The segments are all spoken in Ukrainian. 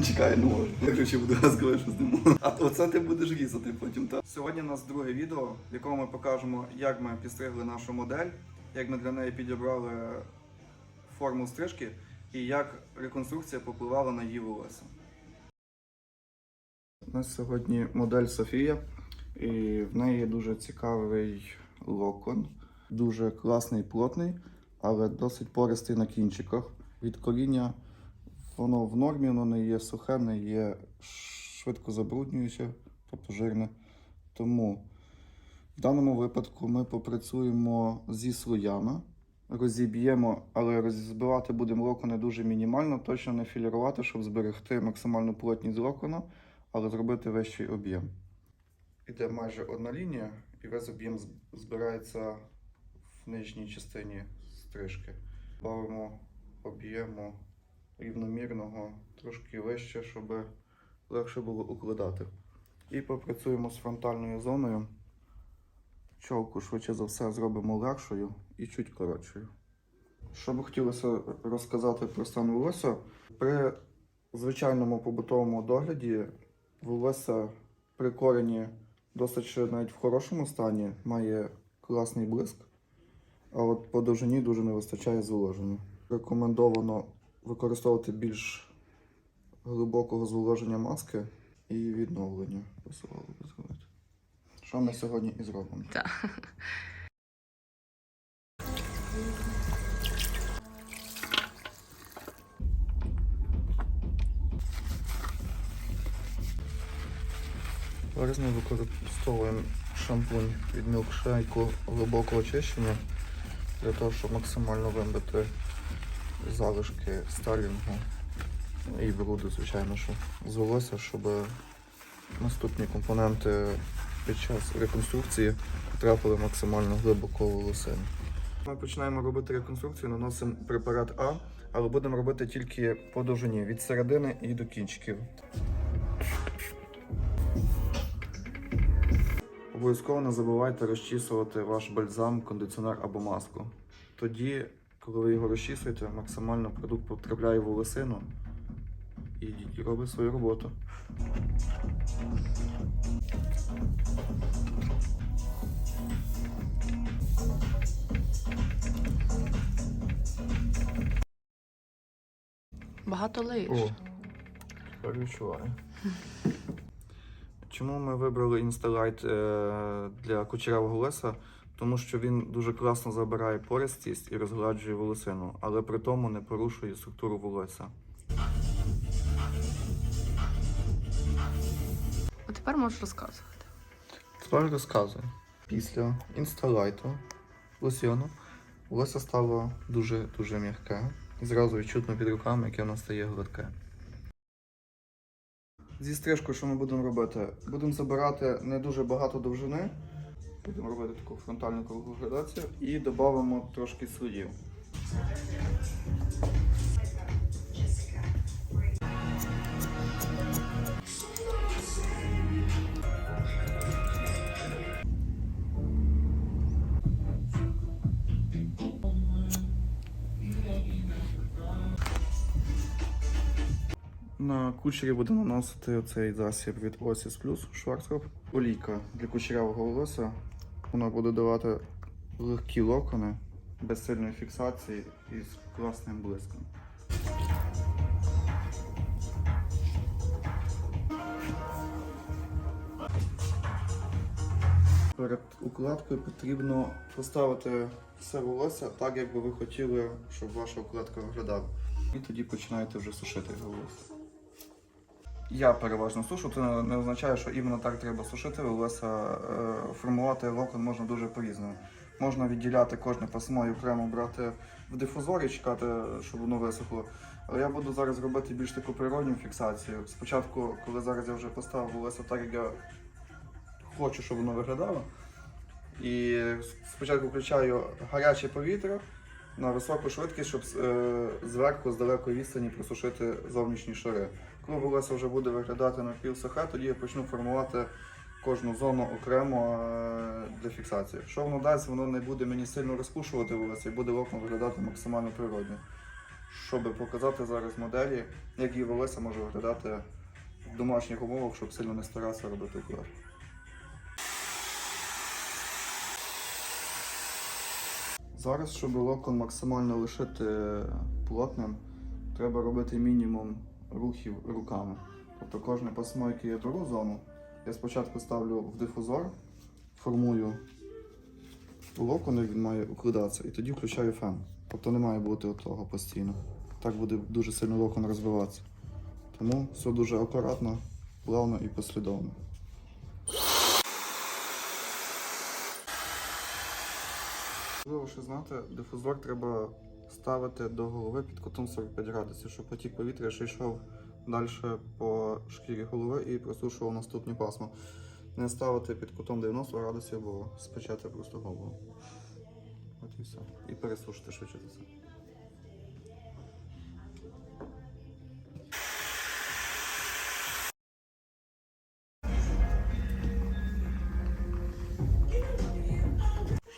Чекай, не можу. Якщо ще буду розказувати, що зніму. А оце ти будеш різати потім, так? Сьогодні у нас друге відео, в якому ми покажемо, як ми підстригли нашу модель, як ми для неї підібрали форму стрижки і як реконструкція попливала на її волосся. У нас сьогодні модель Софія, і в неї дуже цікавий локон, дуже класний, плотний, але досить пористий на кінчиках. Від коріння воно в нормі, воно не є сухе, не є швидко забруднююче, тобто жирне. Тому в даному випадку ми попрацюємо зі слоями, розіб'ємо, але розбивати будемо локони дуже мінімально, точно не філірувати, щоб зберегти максимальну плотність локона, але зробити вищий об'єм. Іде майже одна лінія, і весь об'єм збирається в нижній частині стрижки. Бавимо об'єму рівномірного, трошки вище, щоб легше було укладати. І попрацюємо з фронтальною зоною. Чолку швидше за все зробимо легшою і чуть коротшою. Що би хотілося розказати про стан волосся, при звичайному побутовому догляді волосся при корені досить навіть в хорошому стані, має класний блиск, а от по довжині дуже не вистачає зволоження. Рекомендовано використовувати більш глибокого зволоження маски і відновлення. Посилало би зробити. Що ми сьогодні і зробимо. Так. Зараз ми використовуємо шампунь від мілкшейку глибокого очищення для того, щоб максимально вибити залишки стайлінгу і бруду, звичайно, що з волосся, щоб наступні компоненти під час реконструкції потрапили максимально глибоко в волосину. Ми починаємо робити реконструкцію, наносимо препарат А, але будемо робити тільки по довжині від середини і до кінчиків. Обов'язково не забувайте розчісувати ваш бальзам, кондиціонер або маску. Тоді, коли ви його розчісуєте, максимально продукт потрапляє в волосину і робить свою роботу. Багато лиєш. О, тепер відчуваю. Чому ми вибрали інсталайт е, для кучерявого волосся? Тому що він дуже класно забирає пористість і розгладжує волосину, але при тому не порушує структуру волосся. А тепер можеш розказувати. Тепер розказую. Після інсталайту лосьйону волосся стало дуже-дуже м'яке. І зразу відчутно під руками, яке воно стає гладке. Зі стрижкою, що ми будемо робити? Будемо забирати не дуже багато довжини. Будемо робити таку фронтальну круглу градацію і додамо трошки слоїв. На кучері будемо наносити оцей засіб від Oasis Plus Schwarzkopf. Олійка для кучерявого волосся. Вона буде давати легкі локони без сильної фіксації і з класним блиском. Перед укладкою потрібно поставити все волосся так, як би ви хотіли, щоб ваша укладка виглядала. І тоді починаєте вже сушити волосся. Я переважно сушу, це не- означає, що іменно так треба сушити волосся. Е, Формувати локон можна дуже по-різному. Можна відділяти кожне пасмо і окремо брати в дифузор і чекати, щоб воно висохло. Але я буду зараз робити більш таку природню фіксацію. Спочатку, коли зараз я вже поставив волосся так, як я хочу, щоб воно виглядало. І спочатку включаю гаряче повітря на високу швидкість, щоб е, зверху з далекої відстані просушити зовнішні шари. Коли волосся вже буде виглядати напівсухе, тоді я почну формувати кожну зону окремо е, для фіксації. Що воно дасть, воно не буде мені сильно розпушувати волосся і буде локон виглядати максимально природньо. щоб показати зараз моделі, як її волосся може виглядати в домашніх умовах, щоб сильно не старатися робити уклад. Зараз, щоб локон максимально лишити плотним, треба робити мінімум рухів руками. Тобто кожне пасмо, яке я беру зону, я спочатку ставлю в дифузор, формую локон, як він має укладатися, і тоді включаю фен. Тобто не має бути того постійно. Так буде дуже сильно локон розвиватися. Тому все дуже акуратно, плавно і послідовно. Важливо ще знати, дифузор треба ставити до голови під кутом 45 градусів, щоб потік повітря ще йшов далі по шкірі голови і просушував наступні пасма. Не ставити під кутом 90 градусів, бо спечати просто голову. От і все. І пересушити швидше за все.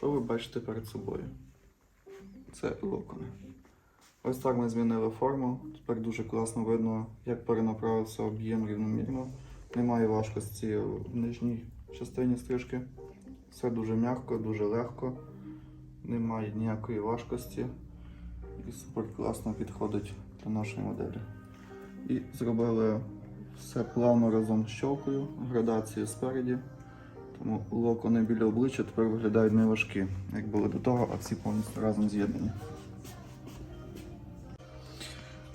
Що ви бачите перед собою? Це локони. Ось так ми змінили форму. Тепер дуже класно видно, як перенаправився об'єм рівномірно. Немає важкості в нижній частині стрижки. Все дуже м'яко, дуже легко. Немає ніякої важкості. І супер класно підходить для нашої моделі. І зробили все плавно разом з щолкою, градації спереді. Тому локони біля обличчя тепер виглядають не важкі, як були до того, а ці повністю разом з'єднані.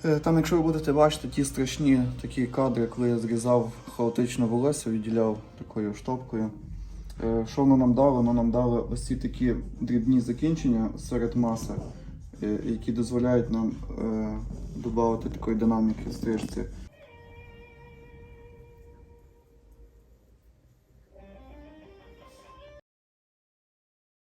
Е, Там, якщо ви будете бачити ті страшні такі кадри, коли я зрізав хаотично волосся, відділяв такою штопкою. Е, Що воно нам дало? Воно нам дало ось ці такі дрібні закінчення серед маси, е, які дозволяють нам додати такої динаміки стрижці.